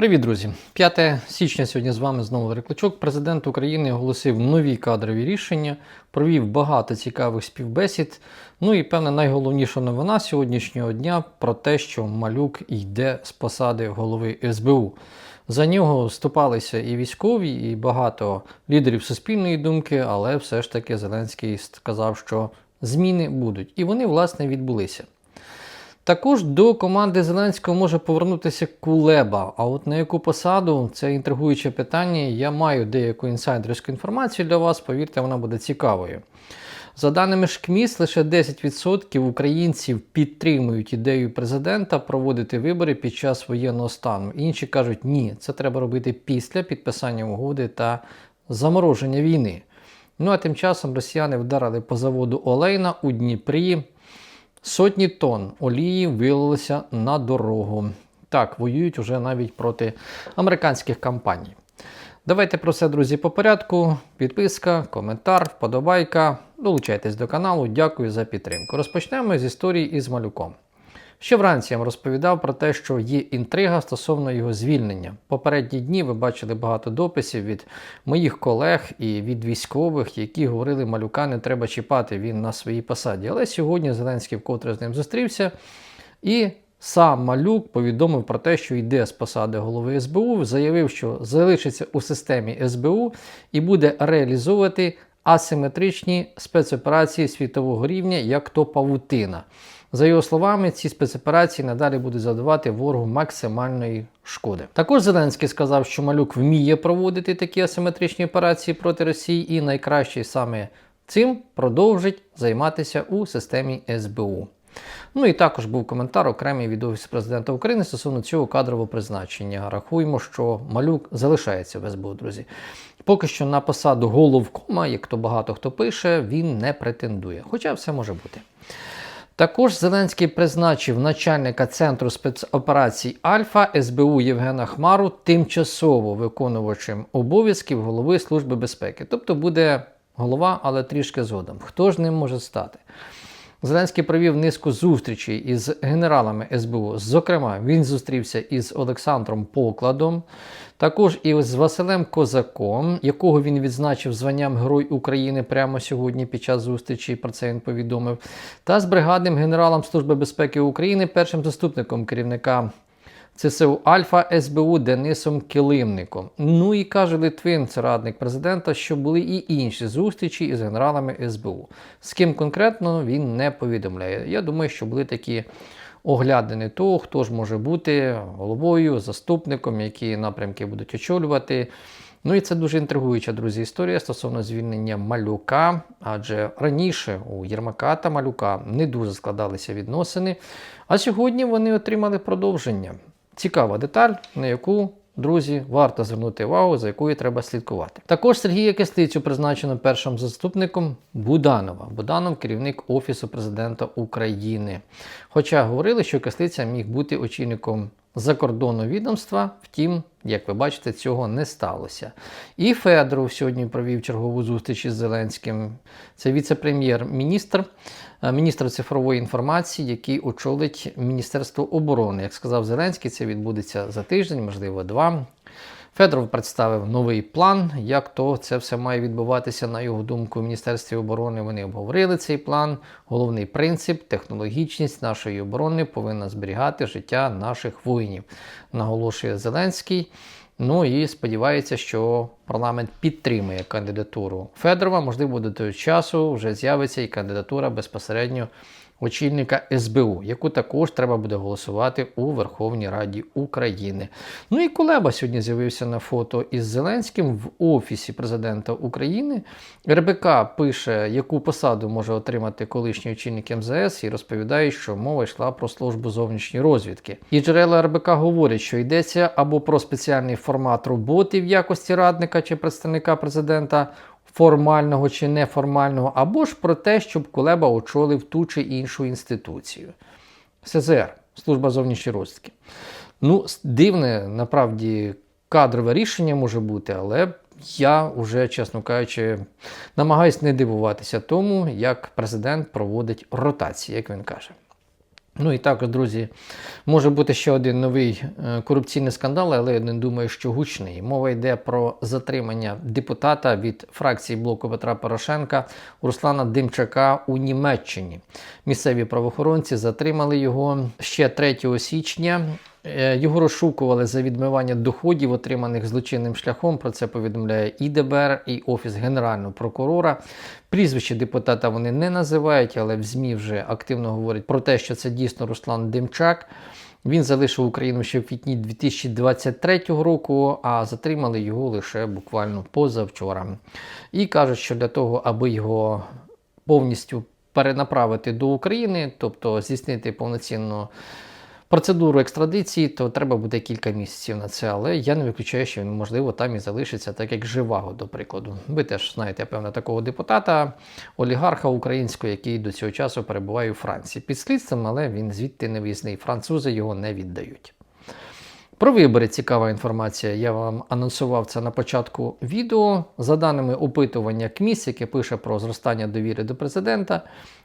Привіт, друзі! 5 січня сьогодні з вами знову Валерій Президент України оголосив нові кадрові рішення, провів багато цікавих співбесід. Ну і певне найголовніша новина сьогоднішнього дня про те, що Малюк йде з посади голови СБУ. За нього вступалися і військові, і багато лідерів суспільної думки, але все ж таки Зеленський сказав, що зміни будуть. І вони, власне, відбулися. Також до команди Зеленського може повернутися Кулеба. А от на яку посаду це інтригуюче питання. Я маю деяку інсайдерську інформацію для вас. Повірте, вона буде цікавою. За даними ШКМІС, лише 10% українців підтримують ідею президента проводити вибори під час воєнного стану. Інші кажуть, ні, це треба робити після підписання угоди та замороження війни. Ну а тим часом росіяни вдарили по заводу Олейна у Дніпрі. Сотні тонн олії вилилися на дорогу. Так, воюють уже навіть проти американських компаній. Давайте про це, друзі, по порядку. Підписка, коментар, вподобайка. Долучайтесь до каналу. Дякую за підтримку. Розпочнемо з історії із малюком. Ще вранці я вам розповідав про те, що є інтрига стосовно його звільнення. Попередні дні ви бачили багато дописів від моїх колег і від військових, які говорили, малюка не треба чіпати, він на своїй посаді. Але сьогодні Зеленський вкотре з ним зустрівся і. Сам Малюк повідомив про те, що йде з посади голови СБУ, заявив, що залишиться у системі СБУ і буде реалізовувати асиметричні спецоперації світового рівня, як то павутина. За його словами, ці спецоперації надалі будуть завдавати ворогу максимальної шкоди. Також Зеленський сказав, що Малюк вміє проводити такі асиметричні операції проти Росії, і найкраще саме цим продовжить займатися у системі СБУ. Ну і також був коментар окремий від Офісу президента України стосовно цього кадрового призначення. Рахуємо, що малюк залишається в СБУ, друзі. Поки що на посаду головкома, як то багато хто пише, він не претендує. Хоча все може бути. Також Зеленський призначив начальника Центру спецоперацій Альфа СБУ Євгена Хмару тимчасово виконувачем обов'язків голови Служби безпеки. Тобто буде голова, але трішки згодом. Хто ж ним може стати? Зеленський провів низку зустрічей із генералами СБУ. Зокрема, він зустрівся із Олександром Покладом, також і з Василем Козаком, якого він відзначив званням Герой України прямо сьогодні під час зустрічі. Про це він повідомив. Та з бригадним генералом Служби безпеки України, першим заступником керівника. ЦСУ Альфа СБУ Денисом Килимником. Ну і каже Литвин, це радник президента, що були і інші зустрічі із генералами СБУ. З ким конкретно він не повідомляє. Я думаю, що були такі оглядини того, хто ж може бути головою, заступником, які напрямки будуть очолювати. Ну і це дуже інтригуюча, друзі, історія стосовно звільнення малюка, адже раніше у Єрмака та малюка не дуже складалися відносини. А сьогодні вони отримали продовження. Цікава деталь, на яку, друзі, варто звернути увагу, за якою треба слідкувати. Також Сергія Кислицю призначено першим заступником Буданова. Буданов керівник Офісу президента України. Хоча говорили, що Кислиця міг бути очільником закордонного відомства, втім, як ви бачите, цього не сталося. І Федоров сьогодні провів чергову зустріч із Зеленським. Це віце-прем'єр-міністр, е, міністр цифрової інформації, який очолить Міністерство оборони. Як сказав Зеленський, це відбудеться за тиждень, можливо, два. Федоров представив новий план, як то це все має відбуватися, на його думку, в Міністерстві оборони. Вони обговорили цей план. Головний принцип, технологічність нашої оборони повинна зберігати життя наших воїнів, наголошує Зеленський. Ну і сподівається, що парламент підтримує кандидатуру Федорова. Можливо, до того часу вже з'явиться і кандидатура безпосередньо очільника СБУ, яку також треба буде голосувати у Верховній Раді України. Ну і Кулеба сьогодні з'явився на фото із Зеленським в Офісі президента України. РБК пише, яку посаду може отримати колишній очільник МЗС, і розповідає, що мова йшла про службу зовнішньої розвідки. І джерела РБК говорять, що йдеться або про спеціальний формат роботи в якості радника чи представника президента формального чи неформального, або ж про те, щоб Кулеба очолив ту чи іншу інституцію. СЗР, служба зовнішньої розвідки. Ну, дивне, направді, кадрове рішення може бути, але я вже, чесно кажучи, намагаюся не дивуватися тому, як президент проводить ротації, як він каже. Ну і також, друзі, може бути ще один новий е, корупційний скандал, але я не думаю, що гучний. Мова йде про затримання депутата від фракції блоку Петра Порошенка Руслана Димчака у Німеччині. Місцеві правоохоронці затримали його ще 3 січня. Е, Його розшукували за відмивання доходів, отриманих злочинним шляхом. Про це повідомляє і ДБР, і Офіс Генерального прокурора. Прізвище депутата вони не називають, але в ЗМІ вже активно говорять про те, що це дійсно Руслан Димчак. Він залишив Україну ще в квітні 2023 року, а затримали його лише буквально позавчора. І кажуть, що для того, аби його повністю перенаправити до України, тобто здійснити повноцінно процедуру екстрадиції, то треба буде кілька місяців на це. Але я не виключаю, що він, можливо, там і залишиться, так як Живаго, до прикладу. Ви теж знаєте, певно, такого депутата, олігарха українського, який до цього часу перебуває у Франції. Під слідством, але він звідти не виїзний. Французи його не віддають. Про вибори цікава інформація. Я вам анонсував це на початку відео. За даними опитування КМІС, яке пише про зростання довіри до президента.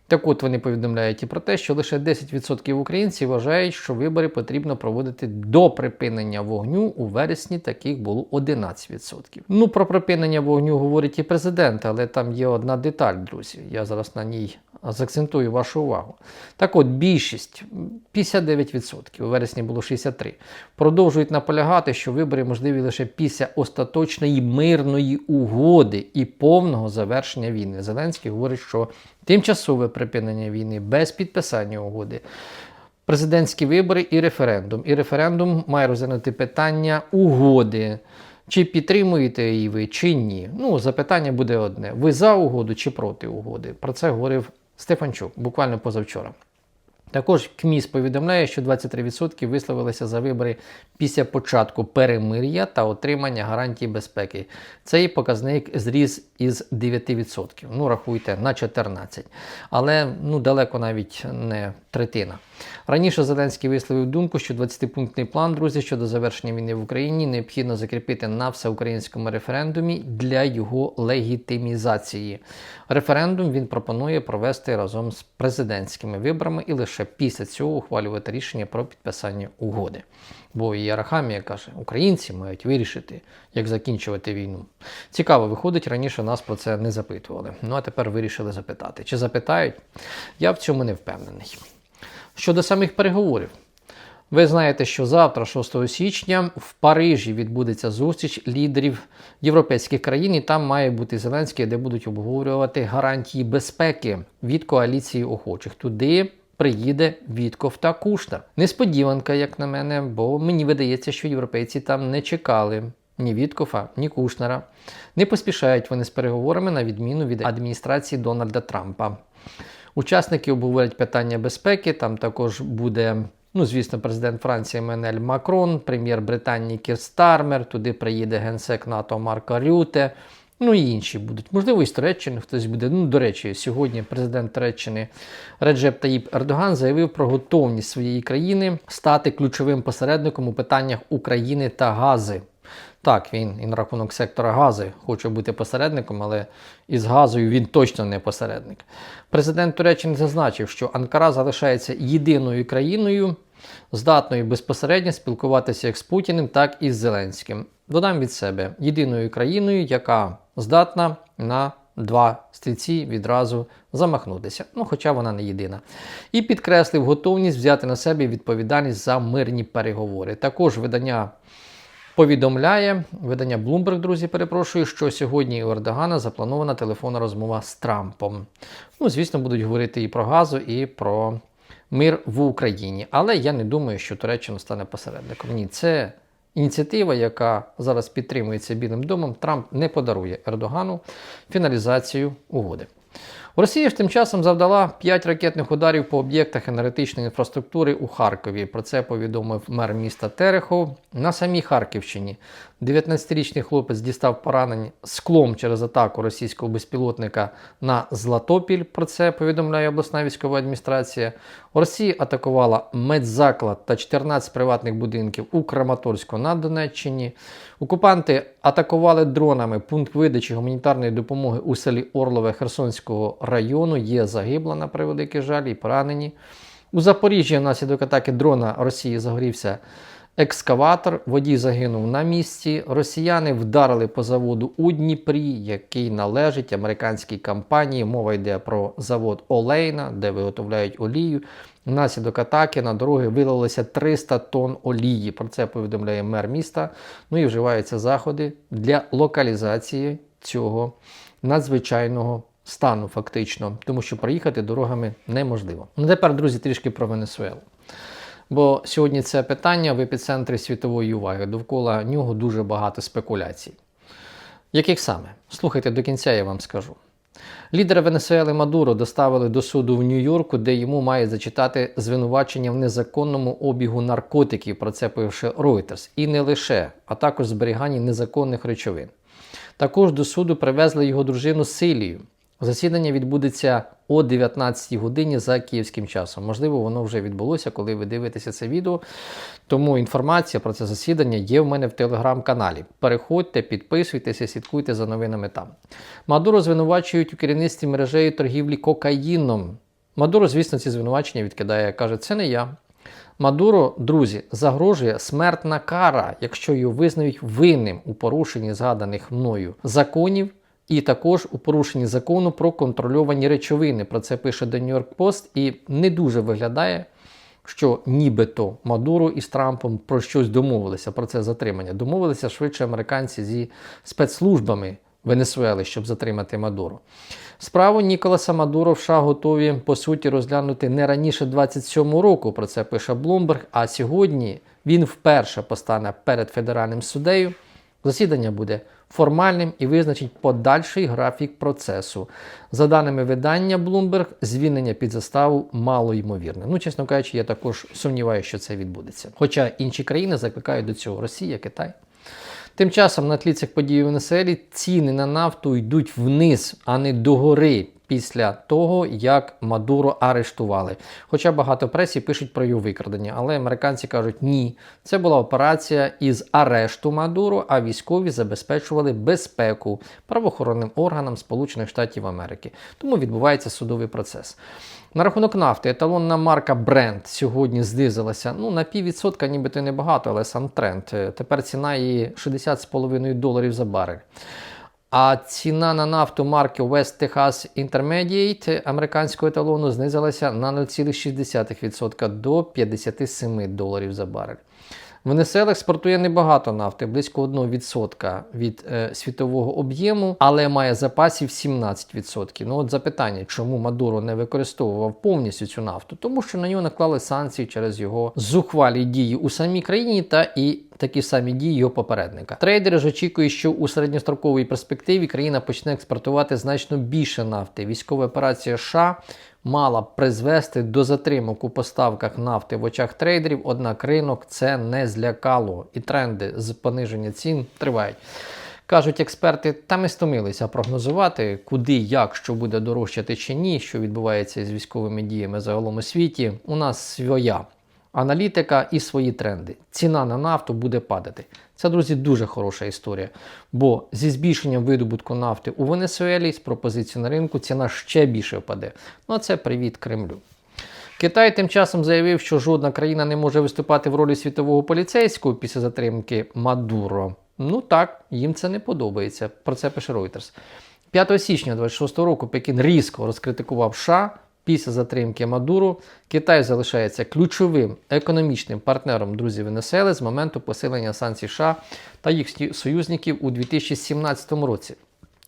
Так от вони повідомляють і про те, що лише 10% українців вважають, що вибори потрібно проводити до припинення вогню у вересні. Таких було 11%. Ну про припинення вогню говорить і президент, але там є одна деталь, друзі. Я зараз на ній заакцентую вашу увагу. Так от, більшість 59%, у вересні було 63%, продовжують наполягати, що вибори можливі лише після остаточної мирної угоди і повного завершення війни. Зеленський говорить, що тимчасове припинення війни без підписання угоди. Президентські вибори і референдум. І референдум має розглянути питання угоди. Чи підтримуєте її ви, чи ні? Ну, запитання буде одне: ви за угоду чи проти угоди? Про це говорив Стефанчук буквально позавчора. Також КМІС повідомляє, що 23% висловилися за вибори після початку перемир'я та отримання гарантій безпеки. Цей показник зріс із 9%. Ну, рахуйте, на 14%. Але ну, далеко навіть не третина. Раніше Зеленський висловив думку, що 20-пунктний план, друзі, щодо завершення війни в Україні необхідно закріпити на всеукраїнському референдумі для його легітимізації. Референдум він пропонує провести разом з президентськими виборами і після цього ухвалювати рішення про підписання угоди. Бо і Арахамія каже, українці мають вирішити, як закінчувати війну. Цікаво, виходить, раніше нас про це не запитували. Ну а тепер вирішили запитати. Чи запитають? Я в цьому не впевнений. Щодо самих переговорів, ви знаєте, що завтра, 6 січня, в Парижі відбудеться зустріч лідерів європейських країн, і там має бути Зеленський, де будуть обговорювати гарантії безпеки від коаліції охочих. Туди приїде Вітков та Кушнер. Несподіванка, як на мене, бо мені видається, що європейці там не чекали. Ні Віткофа, ні Кушнера. Не поспішають вони з переговорами на відміну від адміністрації Дональда Трампа. Учасники обговорять питання безпеки. Там також буде, ну звісно, президент Франції Менель Макрон, прем'єр Британії Кір Стармер, туди приїде генсек НАТО Марко Рюте. Ну і інші будуть. Можливо, і з Туреччини хтось буде. Ну, до речі, сьогодні президент Туреччини Реджеп Таїп Ердоган заявив про готовність своєї країни стати ключовим посередником у питаннях України та Гази. Так, він і на рахунок сектора гази хоче бути посередником, але із газою він точно не посередник. Президент Туреччини зазначив, що Анкара залишається єдиною країною, здатною безпосередньо спілкуватися як з Путіним, так і з Зеленським. Додам від себе єдиною країною, яка здатна на два стрільці відразу замахнутися. Ну, хоча вона не єдина. І підкреслив готовність взяти на себе відповідальність за мирні переговори. Також видання. Повідомляє видання Bloomberg, друзі, перепрошую, що сьогодні у Ердогана запланована телефонна розмова з Трампом. Ну, звісно, будуть говорити і про газу, і про мир в Україні. Але я не думаю, що Туреччина стане посередником. Ні, це ініціатива, яка зараз підтримується Білим домом. Трамп не подарує Ердогану фіналізацію угоди. Росія ж тим часом завдала 5 ракетних ударів по об'єктах енергетичної інфраструктури у Харкові. Про це повідомив мер міста Терехов. На самій Харківщині 19-річний хлопець дістав поранень склом через атаку російського безпілотника на Златопіль. Про це повідомляє обласна військова адміністрація. Росія атакувала медзаклад та 14 приватних будинків у Краматорську на Донеччині. Окупанти атакували дронами пункт видачі гуманітарної допомоги у селі Орлове Херсонського району. Є загибла на превеликий жаль і поранені. У Запоріжжі внаслідок атаки дрона Росії загорівся екскаватор, водій загинув на місці. Росіяни вдарили по заводу у Дніпрі, який належить американській компанії. Мова йде про завод Олейна, де виготовляють олію. Внаслідок атаки на дороги вилилося 300 тонн олії. Про це повідомляє мер міста. Ну і вживаються заходи для локалізації цього надзвичайного стану, фактично, тому що проїхати дорогами неможливо. Ну тепер, друзі, трішки про Венесуелу. Бо сьогодні це питання в епіцентрі світової уваги. Довкола нього дуже багато спекуляцій. Яких саме? Слухайте до кінця, я вам скажу. Лідера Венесуели Мадуро доставили до суду в Нью-Йорку, де йому мають зачитати звинувачення в незаконному обігу наркотиків, про це пише Reuters. І не лише, а також зберіганні незаконних речовин. Також до суду привезли його дружину Силію. Засідання відбудеться о 19 годині за київським часом. Можливо, воно вже відбулося, коли ви дивитеся це відео. Тому інформація про це засідання є в мене в телеграм-каналі. Переходьте, підписуйтеся, слідкуйте за новинами там. Мадуро звинувачують у керівництві мережею торгівлі кокаїном. Мадуро, звісно, ці звинувачення відкидає, каже, це не я. Мадуро, друзі, загрожує смертна кара, якщо його визнають винним у порушенні згаданих мною законів. І також у порушенні закону про контрольовані речовини. Про це пише The New York Post і не дуже виглядає, що нібито Мадуро із Трампом про щось домовилися, про це затримання. Домовилися швидше американці зі спецслужбами Венесуели, щоб затримати Мадуро. Справу Ніколаса Мадуро в США готові по суті розглянути не раніше 27 року. Про це пише Блумберг. А сьогодні він вперше постане перед федеральним суддею. Засідання буде формальним і визначить подальший графік процесу. За даними видання Bloomberg, звільнення під заставу мало ймовірне. Ну, чесно кажучи, я також сумніваюся, що це відбудеться. Хоча інші країни закликають до цього Росія, Китай. Тим часом на тлі цих подій у Венесуелі ціни на нафту йдуть вниз, а не догори після того, як Мадуро арештували. Хоча багато пресі пишуть про його викрадення, але американці кажуть, ні, це була операція із арешту Мадуро, а військові забезпечували безпеку правоохоронним органам Сполучених Штатів Америки. Тому відбувається судовий процес. На рахунок нафти, еталонна марка Brent сьогодні знизилася ну, на піввідсотка, нібито небагато, але сам тренд. Тепер ціна її 60,5 доларів за барель. А ціна на нафту марки West Texas Intermediate американського еталону знизилася на 0,6% до 57 доларів за барель. Венесуела експортує небагато нафти, близько 1% від е, світового об'єму, але має запасів 17%. Ну от запитання, чому Мадуро не використовував повністю цю нафту? Тому що на нього наклали санкції через його зухвалі дії у самій країні та і такі самі дії його попередника. Трейдери ж очікують, що у середньостроковій перспективі країна почне експортувати значно більше нафти. Військова операція США мала б призвести до затримок у поставках нафти в очах трейдерів, однак ринок це не злякало, і тренди з пониження цін тривають. Кажуть експерти, та ми стомилися прогнозувати, куди, як, що буде дорожчати чи ні, що відбувається з військовими діями загалом у світі. У нас своя аналітика і свої тренди. Ціна на нафту буде падати. Це, друзі, дуже хороша історія. Бо зі збільшенням видобутку нафти у Венесуелі з пропозиції на ринку ціна ще більше впаде. Ну а це привіт Кремлю. Китай тим часом заявив, що жодна країна не може виступати в ролі світового поліцейського після затримки Мадуро. Ну так, їм це не подобається. Про це пише Reuters. 5 січня 26 року Пекін різко розкритикував США після затримки Мадуру. Китай залишається ключовим економічним партнером друзів Венесуели з моменту посилення санкцій США та їх союзників у 2017 році.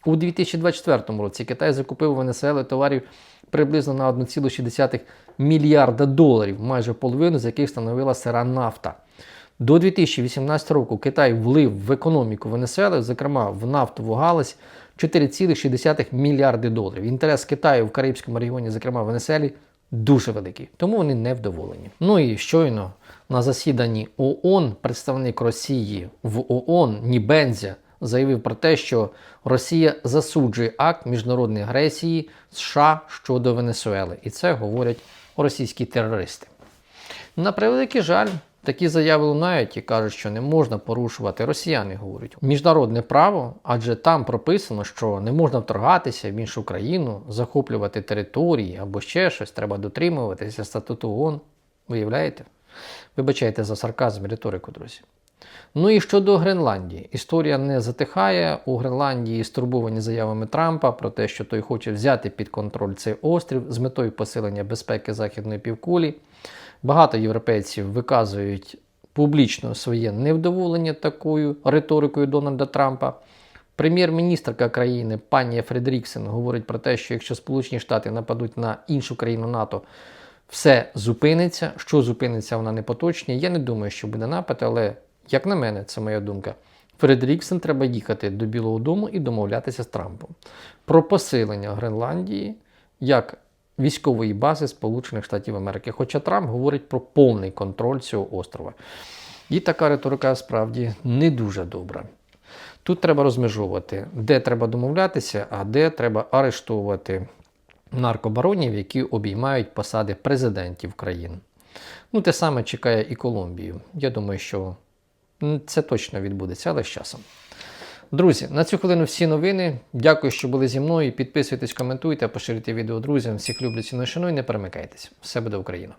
У 2024 році Китай закупив у Венесуели товарів приблизно на 1,6 мільярда доларів, майже половину з яких становила сира нафта. До 2018 року Китай влив в економіку Венесуели, зокрема в нафтову галузь, 4,6 мільярди доларів. Інтерес Китаю в Карибському регіоні, зокрема в Венесуелі, дуже великий, тому вони не вдоволені. Ну і щойно на засіданні ООН представник Росії в ООН Нібензя заявив про те, що Росія засуджує акт міжнародної агресії США щодо Венесуели, і це говорять російські терористи. На превеликий жаль, Такі заяви лунають і кажуть, що не можна порушувати росіяни, говорять міжнародне право, адже там прописано, що не можна вторгатися в іншу країну, захоплювати території або ще щось, треба дотримуватися статуту ООН. Виявляєте? Вибачайте за сарказм і риторику, друзі. Ну і щодо Гренландії, історія не затихає. У Гренландії стурбовані заявами Трампа про те, що той хоче взяти під контроль цей острів з метою посилення безпеки західної півкулі. Багато європейців виказують публічно своє невдоволення такою риторикою Дональда Трампа. Прем'єр-міністрка країни пані Фредріксен говорить про те, що якщо Сполучені Штати нападуть на іншу країну НАТО, все зупиниться. Що зупиниться, вона не поточня. Я не думаю, що буде напад, але як на мене, це моя думка. Фредеріксен треба їхати до Білого Дому і домовлятися з Трампом про посилення Гренландії як військової бази Сполучених Штатів Америки. Хоча Трамп говорить про повний контроль цього острова. І така риторика справді не дуже добра. Тут треба розмежовувати, де треба домовлятися, а де треба арештовувати наркобаронів, які обіймають посади президентів країн. Ну, те саме чекає і Колумбію. Я думаю, що це точно відбудеться, але з часом. Друзі, на цю хвилину всі новини. Дякую, що були зі мною. Підписуйтесь, коментуйте, поширюйте відео друзям. Всіх люблю, ціну шану і не перемикайтесь. Все буде Україна!